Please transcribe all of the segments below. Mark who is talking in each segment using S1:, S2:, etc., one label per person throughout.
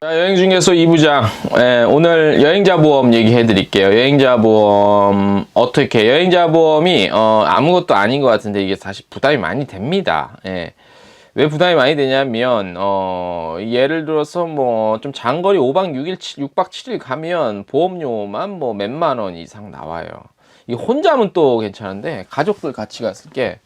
S1: 자, 여행 중에서 2부장. 예, 오늘 여행자 보험 얘기해 드릴게요. 여행자 보험, 어떻게, 여행자 보험이, 어, 아무것도 아닌 것 같은데 이게 사실 부담이 많이 됩니다. 예. 왜 부담이 많이 되냐면, 어, 예를 들어서 뭐, 좀 장거리 5박 6일, 6박 7일 가면 보험료만 뭐 몇만 원 이상 나와요. 이 혼자면 또 괜찮은데, 가족들 같이 갔을 게,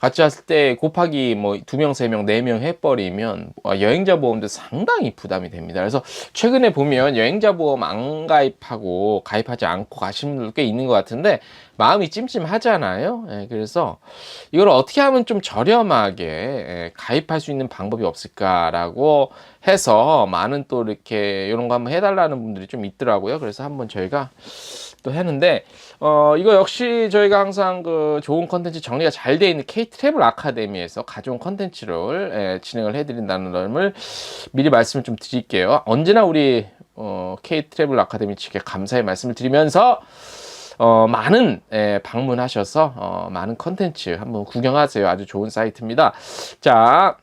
S1: 같이 갔을 때 곱하기 뭐 두 명, 세 명, 네 명 해버리면 어, 여행자 보험도 상당히 부담이 됩니다. 그래서 최근에 보면 여행자 보험 안 가입하고 가입하지 않고 가시는 분들 꽤 있는 것 같은데 마음이 찜찜하잖아요. 예, 그래서 이걸 어떻게 하면 좀 저렴하게 예, 가입할 수 있는 방법이 없을까라고 해서 많은 또 이렇게 이런 거 한번 해달라는 분들이 좀 있더라고요. 그래서 한번 저희가 또 했는데 어 이거 역시 저희가 항상 그 좋은 컨텐츠 정리가 잘 돼 있는 K 트래블 아카데미에서 가져온 컨텐츠를 예, 진행을 해드린다는 점을 미리 말씀을 좀 드릴게요. 언제나 우리 어, K 트래블 아카데미 측에 감사의 말씀을 드리면서 어, 많은 예, 방문하셔서 어, 많은 컨텐츠 한번 구경하세요. 아주 좋은 사이트입니다. 자,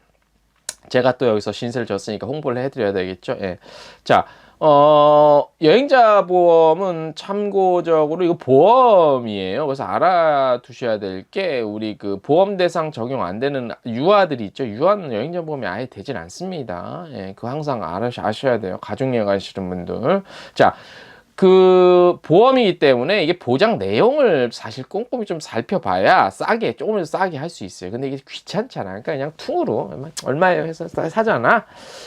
S1: 제가 또 여기서 신세를 졌으니까 홍보를 해드려야 되겠죠. 예. 자, 어, 여행자 보험은 참고적으로 이거 보험이에요. 그래서 알아두셔야 될 게 우리 그 보험 대상 적용 안 되는 유아들이 있죠. 유아는 여행자 보험이 아예 되질 않습니다. 예, 그거 항상 알아, 아셔야 돼요. 가족 여행 가시는 분들. 자, 그 보험이기 때문에 이게 보장 내용을 사실 꼼꼼히 좀 살펴봐야 싸게 조금 싸게 할 수 있어요. 근데 이게 귀찮잖아. 그러니까 그냥 퉁으로 얼마에 해서 사- 사잖아.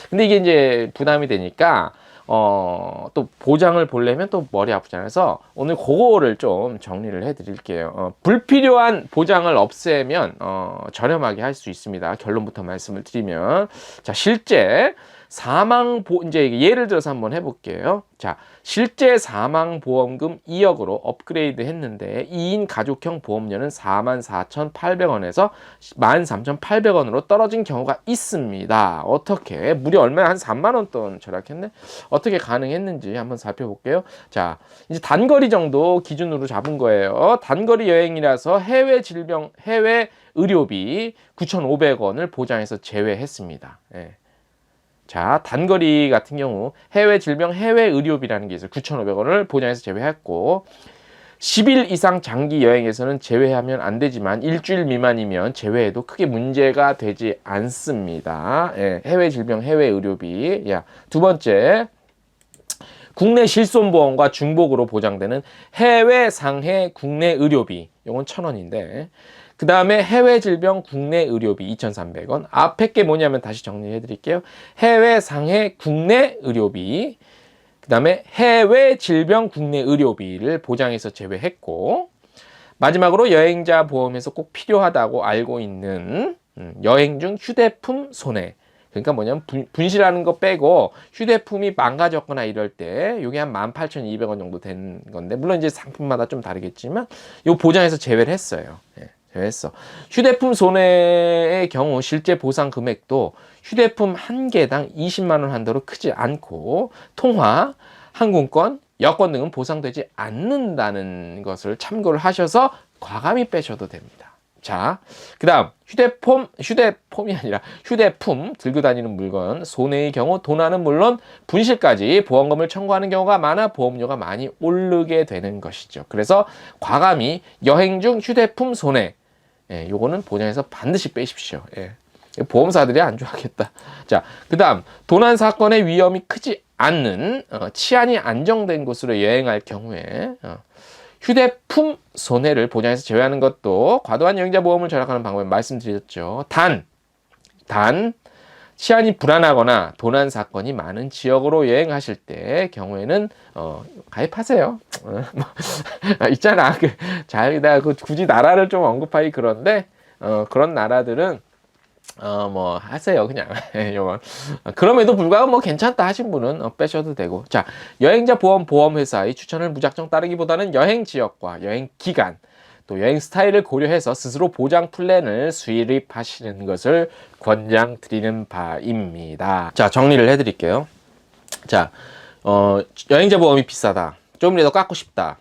S1: 근데 이게 이제 부담이 되니까 어, 또 보장을 보려면 또 머리 아프잖아요. 그래서 오늘 그거를 좀 정리를 해 드릴게요. 어, 불필요한 보장을 없애면 어, 저렴하게 할 수 있습니다. 결론부터 말씀을 드리면 자, 실제 사망 보 이제 예를 들어서 한번 해 볼게요. 자, 실제 사망 보험금 2억으로 업그레이드 했는데 2인 가족형 보험료는 44,800원에서 13,800원으로 떨어진 경우가 있습니다. 어떻게? 무려 얼마야? 한 3만 원 돈 절약했네. 어떻게 가능했는지 한번 살펴볼게요. 자, 이제 단거리 정도 기준으로 잡은 거예요. 단거리 여행이라서 해외 질병, 해외 의료비 9,500원을 보장해서 제외했습니다. 예. 자, 단거리 같은 경우 해외 질병 해외 의료비라는 게 있어요. 9,500원을 보장해서 제외했고 10일 이상 장기 여행에서는 제외하면 안 되지만 일주일 미만이면 제외해도 크게 문제가 되지 않습니다. 예, 해외 질병 해외 의료비. 야, 두 번째 국내 실손보험과 중복으로 보장되는 해외 상해 국내 의료비. 요건 천 원인데. 그 다음에 해외 질병 국내 의료비 2,300원. 앞에 게 뭐냐면 다시 정리해 드릴게요. 해외 상해 국내 의료비. 그 다음에 해외 질병 국내 의료비를 보장해서 제외했고, 마지막으로 여행자 보험에서 꼭 필요하다고 알고 있는 음, 여행 중 휴대폰 손해. 그러니까 뭐냐면 분, 분실하는 거 빼고 휴대폰이 망가졌거나 이럴 때 이게 한 18,200원 정도 된 건데 물론 이제 상품마다 좀 다르겠지만 요 보장해서 제외를 했어요. 예, 제외했어. 휴대폰 손해의 경우 실제 보상 금액도 휴대폰 한 개당 20만 원 한도로 크지 않고 통화, 항공권, 여권 등은 보상되지 않는다는 것을 참고를 하셔서 과감히 빼셔도 됩니다. 자, 그 다음, 휴대폰, 휴대폰이 아니라 휴대품, 들고 다니는 물건, 손해의 경우 도난은 물론 분실까지 보험금을 청구하는 경우가 많아 보험료가 많이 오르게 되는 것이죠. 그래서 과감히 여행 중 휴대품 손해, 예, 요거는 보장해서 반드시 빼십시오. 예. 보험사들이 안 좋아하겠다. 자, 그 다음, 도난 사건의 위험이 크지 않는, 어, 치안이 안정된 곳으로 여행할 경우에, 어, 휴대품 손해를 보장해서 제외하는 것도 과도한 여행자 보험을 절약하는 방법을 말씀드렸죠. 단, 단, 치안이 불안하거나 도난 사건이 많은 지역으로 여행하실 때 경우에는 어, 가입하세요. 어, 뭐, 아, 있잖아. 그, 잘, 내가 그 굳이 나라를 좀 언급하기 그런데 어, 그런 나라들은 어, 뭐, 하세요, 그냥. 예, 요건. 어, 그럼에도 불구하고 뭐 괜찮다 하신 분은 어, 빼셔도 되고. 자, 여행자 보험 보험회사의 추천을 무작정 따르기보다는 여행 지역과 여행 기간, 또 여행 스타일을 고려해서 스스로 보장 플랜을 수립하시는 것을 권장드리는 바입니다. 자, 정리를 해드릴게요. 자, 어, 여행자 보험이 비싸다. 조금이라도 깎고 싶다.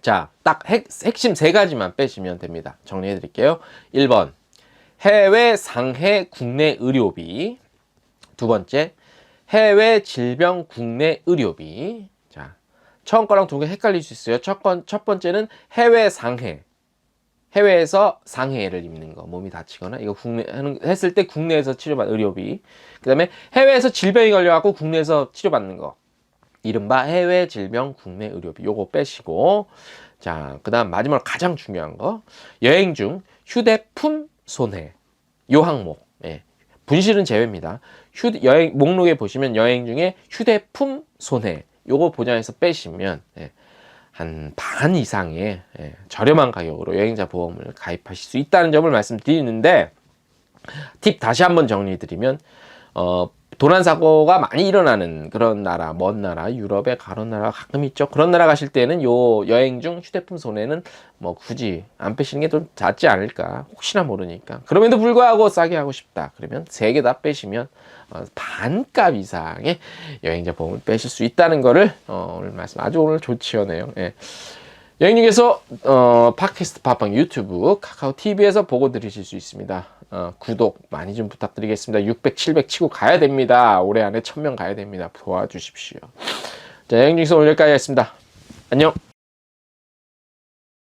S1: 자, 딱 핵, 핵심 세 가지만 빼시면 됩니다. 정리해 드릴게요. 1번, 해외 상해 국내 의료비. 두 번째, 해외 질병 국내 의료비. 자, 처음 거랑 두 개 헷갈릴 수 있어요. 첫, 번, 첫 번째는 해외 상해. 해외에서 상해를 입는 거, 몸이 다치거나 이거 국내 했을 때 국내에서 치료받는 의료비. 그 다음에 해외에서 질병이 걸려갖고 국내에서 치료받는 거, 이른바 해외 질병 국내 의료비. 요거 빼시고, 자, 그 다음 마지막으로 가장 중요한 거, 여행 중 휴대품 손해. 요 항목. 예. 분실은 제외입니다. 휴 여행 목록에 보시면 여행 중에 휴대품 손해 요거 보장해서 빼시면 예, 한 반 이상의 예, 저렴한 가격으로 여행자 보험을 가입하실 수 있다는 점을 말씀드리는데 팁 다시 한번 정리드리면 어, 도난 사고가 많이 일어나는 그런 나라, 먼 나라, 유럽에 가는 나라 가끔 있죠. 그런 나라 가실 때는 요 여행 중 휴대폰 손해는 뭐 굳이 안 빼시는 게 좀 낫지 않을까. 혹시나 모르니까. 그럼에도 불구하고 싸게 하고 싶다. 그러면 세 개 다 빼시면 어, 반값 이상의 여행자 보험을 빼실 수 있다는 거를 어, 오늘 말씀 아주 오늘 좋지요네요. 예. 여행님께서 어, 팟캐스트 팟빵 유튜브 카카오 TV에서 보고 들으실 수 있습니다. 어, 구독 많이 좀 부탁드리겠습니다. 600, 700 치고 가야 됩니다. 올해 안에 1000명 가야 됩니다. 도와주십시오. 자, 여행님께서 오늘 여기까지 하겠습니다. 안녕.